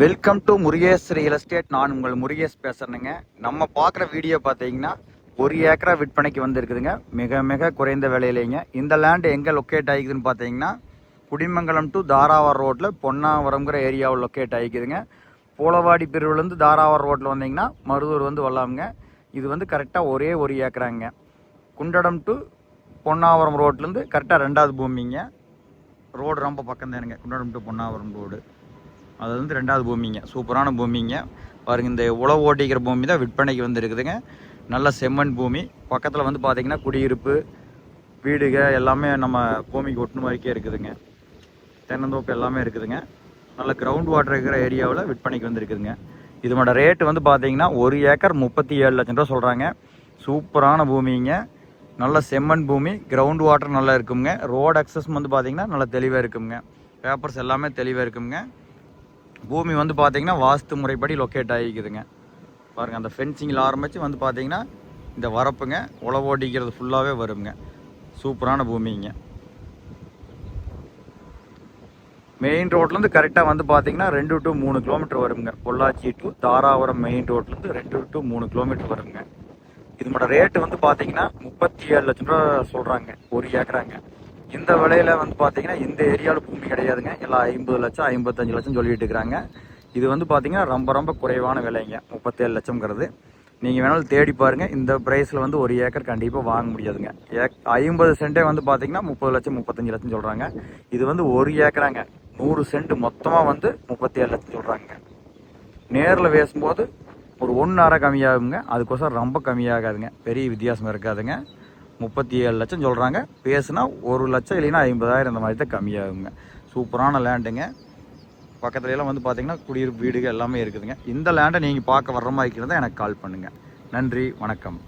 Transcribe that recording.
Welcome to Murugesh real estate நான் உங்கள் முருகேஷ் பேசுகிறேனுங்க நம்ம பார்க்குற வீடியோ பார்த்தீங்கன்னா ஒரு ஏக்கரா விற்பனைக்கு வந்திருக்குதுங்க. மிக மிக குறைந்த விலையிலேங்க. இந்த லேண்டு எங்கே லொக்கேட் ஆகிக்குதுன்னு பார்த்தீங்கன்னா குடிமங்கலம் டு தாராவார் ரோட்டில் பொன்னாவரம்ங்கிற ஏரியாவில் லொக்கேட் ஆகிக்குதுங்க. பூலவாடி பிரிவுலேருந்து தாராவார் ரோட்டில் வந்தீங்கன்னா மருதூர் வந்து வரலாமுங்க. இது வந்து கரெக்டாக ஒரே ஒரு ஏக்கராங்க. குண்டடம் டு பொன்னாவரம் ரோட்லேருந்து கரெக்டாக ரெண்டாவது பூமிங்க. ரோடு ரொம்ப பக்கம் தானுங்க குண்டடம் டு பொன்னாவரம் ரோடு அது வந்து ரெண்டாவது பூமிங்க. சூப்பரான பூமிங்க. பாருங்க இந்த உழவு ஓட்டிக்கிற பூமி தான் விற்பனைக்கு வந்து இருக்குதுங்க நல்ல செம்மண் பூமி. பக்கத்தில் வந்து பார்த்திங்கன்னா குடியிருப்பு வீடுக எல்லாமே நம்ம பூமிக்கு ஒட்டுன மாதிரிக்கே இருக்குதுங்க. தென்னந்தோப்பு எல்லாமே இருக்குதுங்க. நல்ல கிரவுண்ட் வாட்டர் இருக்கிற ஏரியாவில் விற்பனைக்கு வந்துருக்குதுங்க. இதனோட ரேட்டு வந்து பார்த்தீங்கன்னா ஒரு ஏக்கர் முப்பத்தி ஏழு லட்சம் ரூபா சொல்கிறாங்க சூப்பரான பூமிங்க. நல்ல செம்மண் பூமி. கிரவுண்ட் வாட்டர் நல்லா இருக்குங்க. ரோடு அக்சஸ் வந்து பார்த்தீங்கன்னா நல்லா தெளிவாக இருக்குங்க. பேப்பர்ஸ் எல்லாமே தெளிவாக இருக்குங்க. பூமி வந்து பார்த்திங்கன்னா வாஸ்து முறைப்படி லொக்கேட் ஆகிக்குதுங்க. பாருங்கள் அந்த ஃபென்சிங்கில் ஆரம்பித்து வந்து பார்த்தீங்கன்னா இந்த வரப்புங்க உழவு ஓட்டிக்கிறது ஃபுல்லாகவே வருங்க. சூப்பரான பூமிங்க. மெயின் ரோட்லேருந்து கரெக்டாக வந்து பார்த்தீங்கன்னா ரெண்டு டு மூணு கிலோமீட்டர் வருங்க. பொள்ளாச்சி டு தாராபுரம் மெயின் ரோட்லேருந்து ரெண்டு டு மூணு கிலோமீட்டர் வருங்க. இதனோட ரேட்டு வந்து பார்த்தீங்கன்னா முப்பத்தி ஏழு லட்சம் ரூபா சொல்கிறாங்க ஒரு ஏக்கராங்க. இந்த விலையில வந்து பார்த்தீங்கன்னா இந்த ஏரியாவில் பூமி கிடையாதுங்க. எல்லாம் ஐம்பது லட்சம் ஐம்பத்தஞ்சு லட்சம் சொல்லிட்டு இருக்கிறாங்க இது வந்து பார்த்தீங்கன்னா ரொம்ப ரொம்ப குறைவான விலைங்க. முப்பத்தேழு லட்சம்ங்கிறது. நீங்கள் வேணாலும் தேடி பாருங்கள் இந்த ப்ரைஸில் வந்து ஒரு ஏக்கர் கண்டிப்பாக வாங்க முடியாதுங்க. ஏக் ஐம்பது சென்ட்டே வந்து பார்த்தீங்கன்னா முப்பது லட்சம் முப்பத்தஞ்சு லட்சம் சொல்கிறாங்க இது வந்து ஒரு ஏக்கராங்க. நூறு சென்ட் மொத்தமாக வந்து முப்பத்தேழு லட்சம் சொல்கிறாங்க நேரில் பேசும்போது ஒரு ஒன்று அரை கம்மியாகுங்க. அதுக்கோசரம் ரொம்ப கம்மியாகாதுங்க. பெரிய வித்தியாசம் இருக்காதுங்க. முப்பத்தி ஏழு லட்சம் சொல்கிறாங்க பேசுனா ஒரு லட்சம் இல்லைன்னா ஐம்பதாயிரம் இந்த மாதிரி தான் கம்மியாகுங்க. சூப்பரான லேண்டுங்க. பக்கத்துல எல்லாம் வந்து பார்த்தீங்கன்னா குடியிருப்பு வீடுகள் எல்லாமே இருக்குதுங்க. இந்த லேண்டை நீங்கள் பார்க்க வர்ற மாதிரி இருக்கிறதா எனக்கு கால் பண்ணுங்கள் நன்றி வணக்கம்.